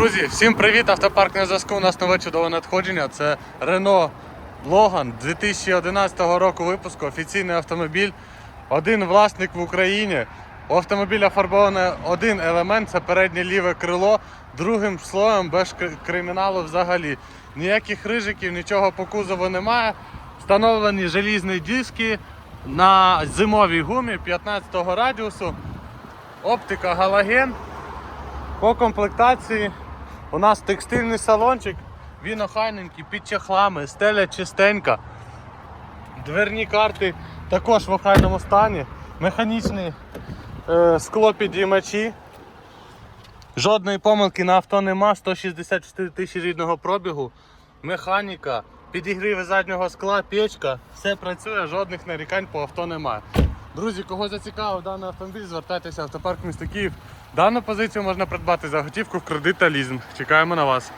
Друзі, всім привіт! Автопарк на зв'язку. У нас нове чудове надходження. Це Renault Logan 2011 року випуску. Офіційний автомобіль. Один власник в Україні. У автомобіля фарбований один елемент це переднє ліве крило. Другим слоєм без криміналу взагалі. Ніяких рижиків, нічого по кузову немає. Встановлені желізні диски на зимовій гумі 15 радіусу. Оптика галоген. По комплектації у нас текстильний салончик, він охайненький, під чехлами, стеля чистенька. Дверні карти також в охайному стані. Механічні е, склопідіймачі. Жодної помилки на авто нема, 164 тисячі рідного пробігу. Механіка, підігріви заднього скла, печка, все працює, жодних нарікань по авто немає. Друзі, кого зацікавив даний автомобіль, звертайтеся в автопарк міста Київ. Дану позицію можна придбати за готівку в кредит та лізинг. Чекаємо на вас.